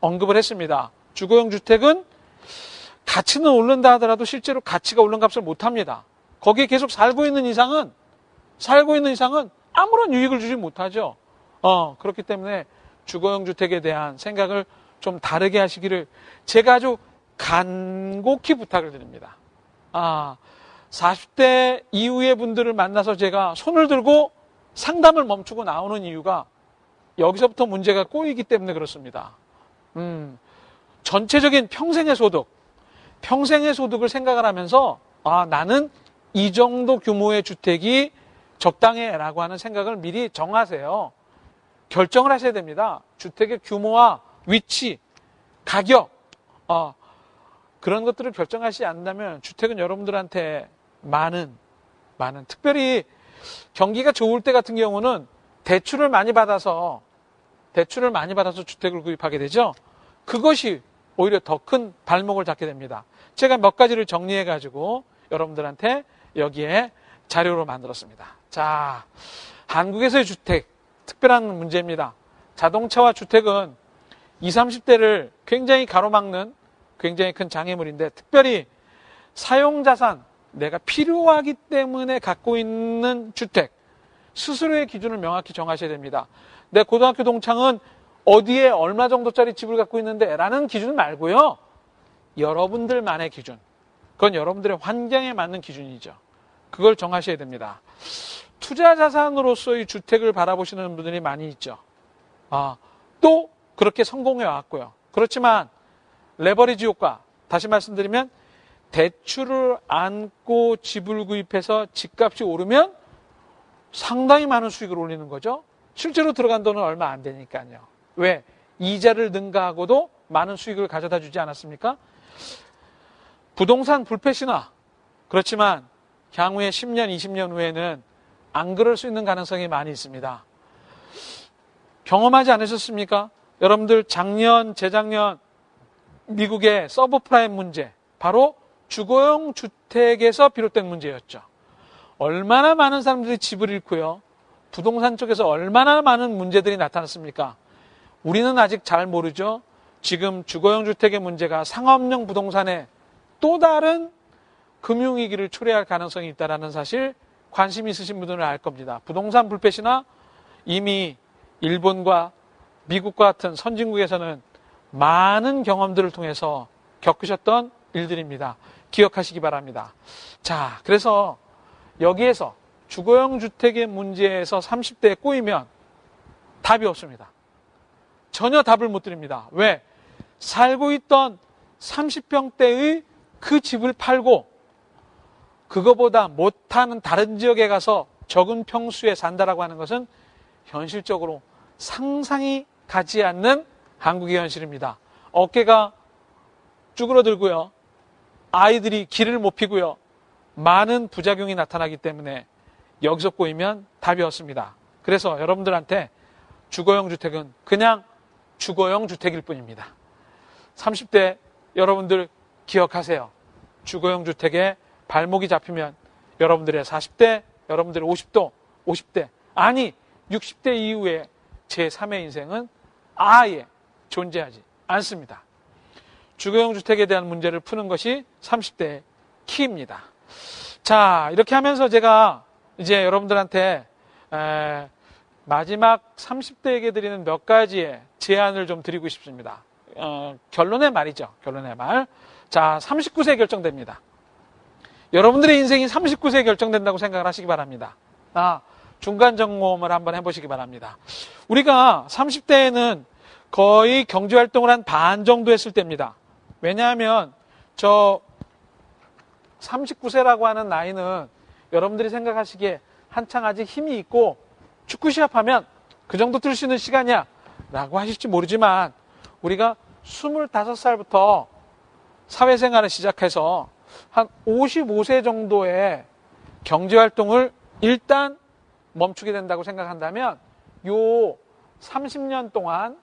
언급을 했습니다. 주거용 주택은 가치는 오른다 하더라도 실제로 가치가 오른 값을 못 합니다. 거기에 계속 살고 있는 이상은 살고 있는 이상은 아무런 유익을 주지 못하죠. 어, 그렇기 때문에 주거용 주택에 대한 생각을 좀 다르게 하시기를 제가 아주 간곡히 부탁을 드립니다. 아, 40대 이후의 분들을 만나서 제가 손을 들고 상담을 멈추고 나오는 이유가 여기서부터 문제가 꼬이기 때문에 그렇습니다. 음, 전체적인 평생의 소득, 평생의 소득을 생각을 하면서 아, 나는 이 정도 규모의 주택이 적당해라고 하는 생각을 미리 정하세요. 결정을 하셔야 됩니다. 주택의 규모와 위치, 가격, 어, 그런 것들을 결정하지 않는다면 주택은 여러분들한테 많은, 많은, 특별히 경기가 좋을 때 같은 경우는 대출을 많이 받아서, 대출을 많이 받아서 주택을 구입하게 되죠. 그것이 오히려 더 큰 발목을 잡게 됩니다. 제가 몇 가지를 정리해 가지고 여러분들한테 여기에 자료로 만들었습니다. 자, 한국에서의 주택, 특별한 문제입니다. 자동차와 주택은 20, 30대를 굉장히 가로막는 굉장히 큰 장애물인데 특별히 사용자산, 내가 필요하기 때문에 갖고 있는 주택, 스스로의 기준을 명확히 정하셔야 됩니다. 내 고등학교 동창은 어디에 얼마 정도짜리 집을 갖고 있는데 라는 기준 말고요. 여러분들만의 기준. 그건 여러분들의 환경에 맞는 기준이죠. 그걸 정하셔야 됩니다. 투자 자산으로서의 주택을 바라보시는 분들이 많이 있죠. 아, 또 그렇게 성공해 왔고요. 그렇지만 레버리지 효과 다시 말씀드리면 대출을 안고 집을 구입해서 집값이 오르면 상당히 많은 수익을 올리는 거죠. 실제로 들어간 돈은 얼마 안 되니까요. 왜? 이자를 능가하고도 많은 수익을 가져다 주지 않았습니까? 부동산 불패 신화. 그렇지만 향후에 10년, 20년 후에는 안 그럴 수 있는 가능성이 많이 있습니다. 경험하지 않으셨습니까? 여러분들 작년, 재작년 미국의 서브프라임 문제, 바로 주거용 주택에서 비롯된 문제였죠. 얼마나 많은 사람들이 집을 잃고요. 부동산 쪽에서 얼마나 많은 문제들이 나타났습니까? 우리는 아직 잘 모르죠. 지금 주거용 주택의 문제가 상업용 부동산의 또 다른 금융위기를 초래할 가능성이 있다는 사실 관심 있으신 분들은 알 겁니다. 부동산 불패시나 이미 일본과 미국과 같은 선진국에서는 많은 경험들을 통해서 겪으셨던 일들입니다. 기억하시기 바랍니다. 자, 그래서 여기에서 주거용 주택의 문제에서 30대에 꼬이면 답이 없습니다. 전혀 답을 못 드립니다. 왜? 살고 있던 30평대의 그 집을 팔고 그거보다 못하는 다른 지역에 가서 적은 평수에 산다라고 하는 것은 현실적으로 상상이 가지 않는 한국의 현실입니다. 어깨가 쭈그러들고요. 아이들이 길을 못 피고요. 많은 부작용이 나타나기 때문에 여기서 꼬이면 답이 없습니다. 그래서 여러분들한테 주거용 주택은 그냥 주거용 주택일 뿐입니다. 30대 여러분들 기억하세요. 주거용 주택에 발목이 잡히면 여러분들의 40대, 여러분들의 50도, 50대, 아니 60대 이후에 제3의 인생은 아예 존재하지 않습니다. 주거용 주택에 대한 문제를 푸는 것이 30대의 키입니다. 자, 이렇게 하면서 제가 이제 여러분들한테 에, 마지막 30대에게 드리는 몇 가지의 제안을 좀 드리고 싶습니다. 어, 결론의 말이죠. 결론의 말. 자, 39세 결정됩니다. 여러분들의 인생이 39세에 결정된다고 생각을 하시기 바랍니다. 아, 중간 점검을 한번 해보시기 바랍니다. 우리가 30대에는 거의 경제 활동을 한 반 정도 했을 때입니다. 왜냐하면 저 39세라고 하는 나이는 여러분들이 생각하시기에 한창 아직 힘이 있고 축구 시합하면 그 정도 뛸 수 있는 시간이야 라고 하실지 모르지만 우리가 25살부터 사회생활을 시작해서 한 55세 정도의 경제활동을 일단 멈추게 된다고 생각한다면 요 30년 동안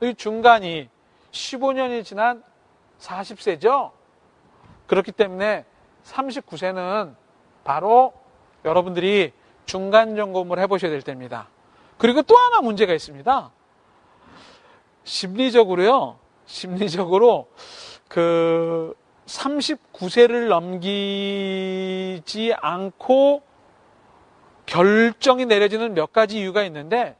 의 중간이 15년이 지난 40세죠. 그렇기 때문에 39세는 바로 여러분들이 중간 점검을 해보셔야 될 때입니다. 그리고 또 하나 문제가 있습니다. 심리적으로요. 심리적으로 그 39세를 넘기지 않고 결정이 내려지는 몇 가지 이유가 있는데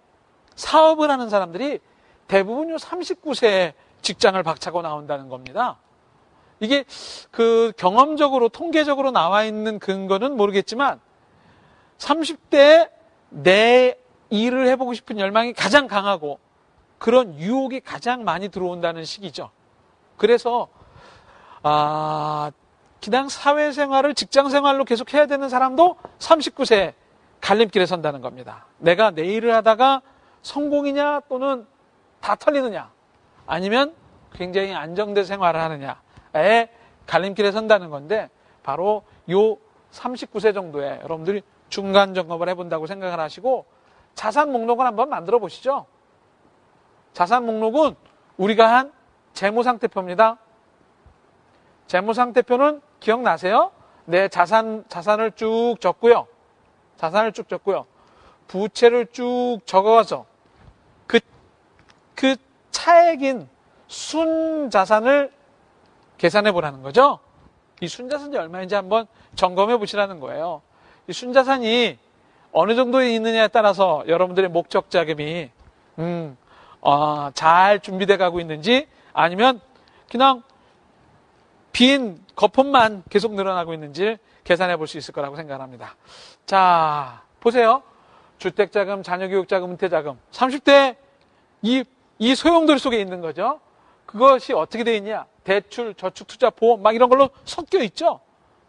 사업을 하는 사람들이 대부분 요 39세에 직장을 박차고 나온다는 겁니다. 이게 그 경험적으로 통계적으로 나와 있는 근거는 모르겠지만 30대에 내 일을 해보고 싶은 열망이 가장 강하고 그런 유혹이 가장 많이 들어온다는 시기죠. 그래서 아 그냥 사회생활을 직장생활로 계속 해야 되는 사람도 39세 갈림길에 선다는 겁니다. 내가 내 일을 하다가 성공이냐 또는 다 털리느냐 아니면 굉장히 안정된 생활을 하느냐 에 갈림길에 선다는 건데 바로 요 39세 정도에 여러분들이 중간 점검을 해본다고 생각을 하시고 자산 목록을 한번 만들어 보시죠. 자산 목록은 우리가 한 재무상태표입니다. 재무상태표는 기억나세요? 내 자산, 자산을 쭉 적고요. 자산을 쭉 적고요. 부채를 쭉 적어서 그, 그 차액인 순 자산을 계산해 보라는 거죠. 이 순자산이 얼마인지 한번 점검해 보시라는 거예요. 이 순자산이 어느 정도에 있느냐에 따라서 여러분들의 목적 자금이 음, 어, 잘 준비돼 가고 있는지 아니면 그냥 빈 거품만 계속 늘어나고 있는지 계산해 볼 수 있을 거라고 생각합니다. 자, 보세요. 주택자금, 자녀교육자금, 은퇴자금. 30대 이, 이 소용돌이 속에 있는 거죠. 그것이 어떻게 되어 있냐? 대출, 저축, 투자, 보험 막 이런 걸로 섞여 있죠.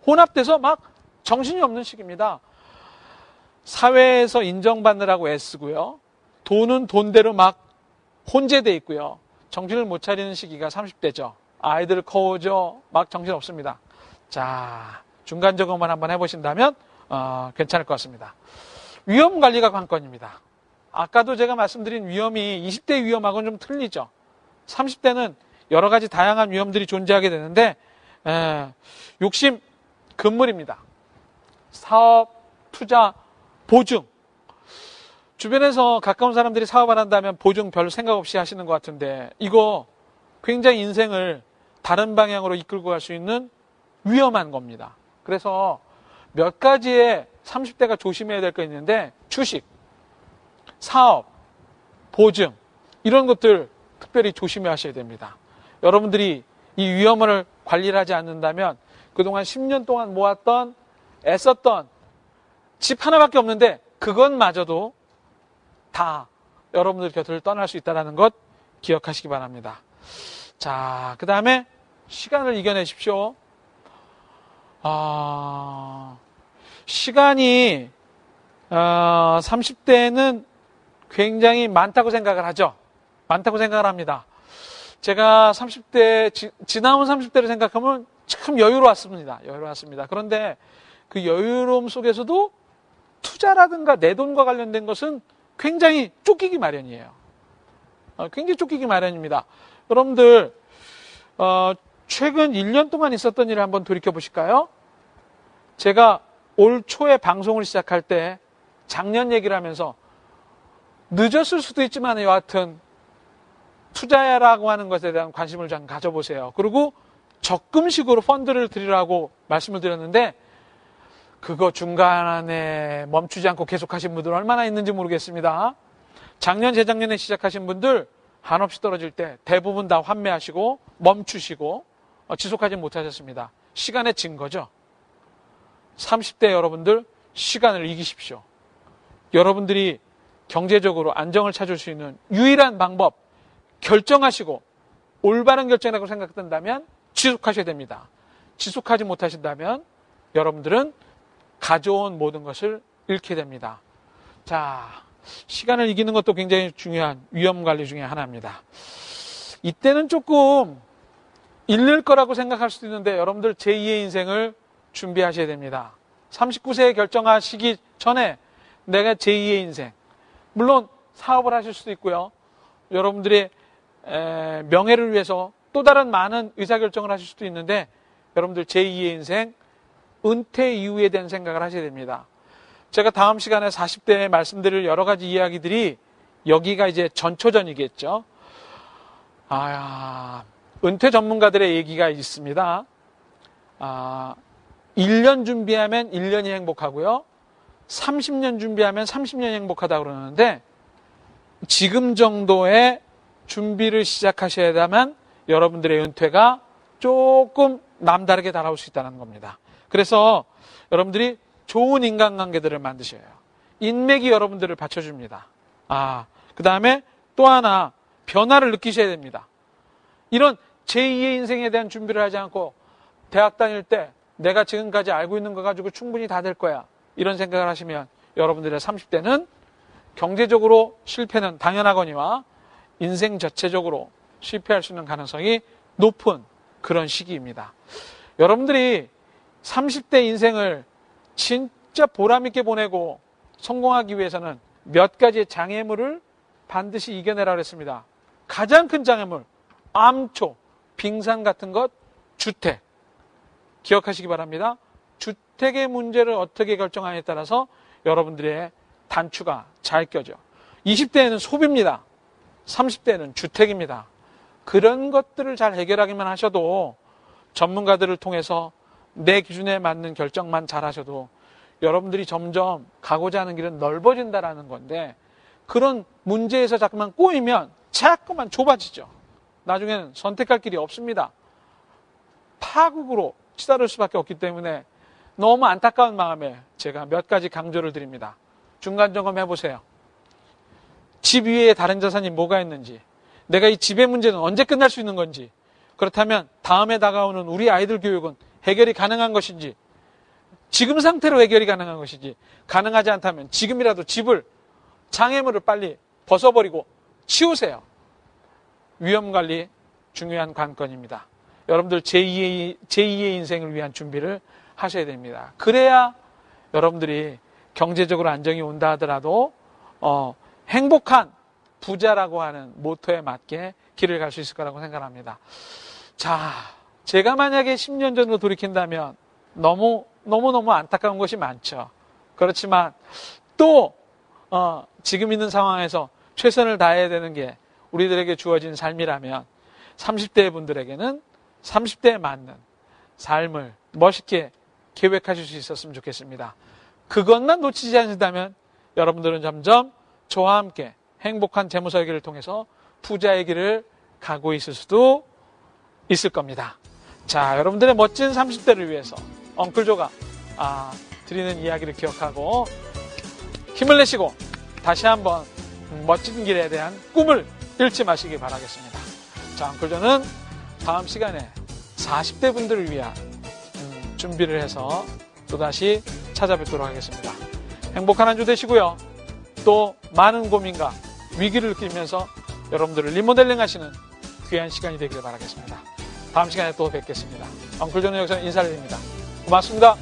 혼합돼서 막 정신이 없는 시기입니다. 사회에서 인정받느라고 애쓰고요. 돈은 돈대로 막 혼재돼 있고요. 정신을 못 차리는 시기가 30대죠. 아이들 커오죠. 막 정신 없습니다. 자, 중간 점검만 한번 해보신다면 어, 괜찮을 것 같습니다. 위험 관리가 관건입니다. 아까도 제가 말씀드린 위험이 20대 위험하고는 좀 틀리죠. 30대는 여러 가지 다양한 위험들이 존재하게 되는데 에, 욕심 금물입니다. 사업, 투자, 보증. 주변에서 가까운 사람들이 사업을 한다면 보증 별 생각 없이 하시는 것 같은데 이거 굉장히 인생을 다른 방향으로 이끌고 갈 수 있는 위험한 겁니다. 그래서 몇 가지의 30대가 조심해야 될 거 있는데 주식, 사업, 보증 이런 것들 특별히 조심해 하셔야 됩니다. 여러분들이 이 위험을 관리를 하지 않는다면 그동안 10년 동안 모았던 애썼던 집 하나밖에 없는데 그것마저도 다 여러분들 곁을 떠날 수 있다는 것 기억하시기 바랍니다. 자, 그 다음에 시간을 이겨내십시오. 아, 시간이 어, 30대는 굉장히 많다고 생각을 하죠. 많다고 생각을 합니다. 제가 30대, 지, 지나온 30대를 생각하면 참 여유로웠습니다. 여유로웠습니다. 그런데 그 여유로움 속에서도 투자라든가 내 돈과 관련된 것은 굉장히 쫓기기 마련이에요. 어, 굉장히 쫓기기 마련입니다. 여러분들, 어, 최근 1년 동안 있었던 일을 한번 돌이켜 보실까요? 제가 올 초에 방송을 시작할 때 작년 얘기를 하면서 늦었을 수도 있지만 여하튼 투자라고 하는 것에 대한 관심을 좀 가져보세요. 그리고 적금식으로 펀드를 드리라고 말씀을 드렸는데 그거 중간에 멈추지 않고 계속하신 분들 얼마나 있는지 모르겠습니다. 작년, 재작년에 시작하신 분들 한없이 떨어질 때 대부분 다 환매하시고 멈추시고 어, 지속하지 못하셨습니다. 시간의 증거죠. 30대 여러분들 시간을 이기십시오. 여러분들이 경제적으로 안정을 찾을 수 있는 유일한 방법 결정하시고 올바른 결정이라고 생각된다면 지속하셔야 됩니다. 지속하지 못하신다면 여러분들은 가져온 모든 것을 잃게 됩니다. 자, 시간을 이기는 것도 굉장히 중요한 위험 관리 중의 하나입니다. 이때는 조금 잃을 거라고 생각할 수도 있는데 여러분들 제2의 인생을 준비하셔야 됩니다. 39세에 결정하시기 전에 내가 제2의 인생. 물론 사업을 하실 수도 있고요. 여러분들의 명예를 위해서 또 다른 많은 의사결정을 하실 수도 있는데 여러분들 제2의 인생 은퇴 이후에 대한 생각을 하셔야 됩니다. 제가 다음 시간에 40대에 말씀드릴 여러 가지 이야기들이 여기가 이제 전초전이겠죠. 아, 은퇴 전문가들의 얘기가 있습니다. 아, 1년 준비하면 1년이 행복하고요. 30년 준비하면 30년이 행복하다 그러는데 지금 정도의 준비를 시작하셔야만 여러분들의 은퇴가 조금 남다르게 달아올 수 있다는 겁니다. 그래서 여러분들이 좋은 인간관계들을 만드셔요. 인맥이 여러분들을 받쳐줍니다. 아, 그 다음에 또 하나 변화를 느끼셔야 됩니다. 이런 제2의 인생에 대한 준비를 하지 않고 대학 다닐 때 내가 지금까지 알고 있는 거 가지고 충분히 다 될 거야. 이런 생각을 하시면 여러분들의 30대는 경제적으로 실패는 당연하거니와 인생 자체적으로 실패할 수 있는 가능성이 높은 그런 시기입니다. 여러분들이 30대 인생을 진짜 보람있게 보내고 성공하기 위해서는 몇 가지의 장애물을 반드시 이겨내라 그랬습니다. 가장 큰 장애물, 암초, 빙산 같은 것, 주택. 기억하시기 바랍니다. 주택의 문제를 어떻게 결정하냐에 따라서 여러분들의 단추가 잘 껴져. 20대에는 소비입니다. 30대는 주택입니다. 그런 것들을 잘 해결하기만 하셔도 전문가들을 통해서 내 기준에 맞는 결정만 잘 하셔도 여러분들이 점점 가고자 하는 길은 넓어진다라는 건데 그런 문제에서 자꾸만 꼬이면 자꾸만 좁아지죠. 나중에는 선택할 길이 없습니다. 파국으로 치달을 수밖에 없기 때문에 너무 안타까운 마음에 제가 몇 가지 강조를 드립니다. 중간 점검 해 보세요. 집 위에 다른 자산이 뭐가 있는지, 내가 이 집의 문제는 언제 끝날 수 있는 건지, 그렇다면 다음에 다가오는 우리 아이들 교육은 해결이 가능한 것인지, 지금 상태로 해결이 가능한 것인지, 가능하지 않다면 지금이라도 집을, 장애물을 빨리 벗어버리고 치우세요. 위험 관리 중요한 관건입니다. 여러분들 제2의, 제2의 인생을 위한 준비를 하셔야 됩니다. 그래야 여러분들이 경제적으로 안정이 온다 하더라도 어, 행복한 부자라고 하는 모토에 맞게 길을 갈 수 있을 거라고 생각합니다. 자, 제가 만약에 10년 전으로 돌이킨다면 너무 너무 너무 안타까운 것이 많죠. 그렇지만 또 어, 지금 있는 상황에서 최선을 다해야 되는 게 우리들에게 주어진 삶이라면 30대 분들에게는 30대에 맞는 삶을 멋있게 계획하실 수 있었으면 좋겠습니다. 그것만 놓치지 않는다면 여러분들은 점점 저와 함께 행복한 재무 설계를 통해서 부자의 길을 가고 있을 수도 있을 겁니다. 자, 여러분들의 멋진 30대를 위해서 엉클조가 아, 드리는 이야기를 기억하고 힘을 내시고 다시 한번 멋진 길에 대한 꿈을 잃지 마시기 바라겠습니다. 자, 엉클조는 다음 시간에 40대 분들을 위한 음, 준비를 해서 또다시 찾아뵙도록 하겠습니다. 행복한 한 주 되시고요. 또 많은 고민과 위기를 느끼면서 여러분들을 리모델링 하시는 귀한 시간이 되기를 바라겠습니다. 다음 시간에 또 뵙겠습니다. 엉클존의 역사 인사를 드립니다. 고맙습니다.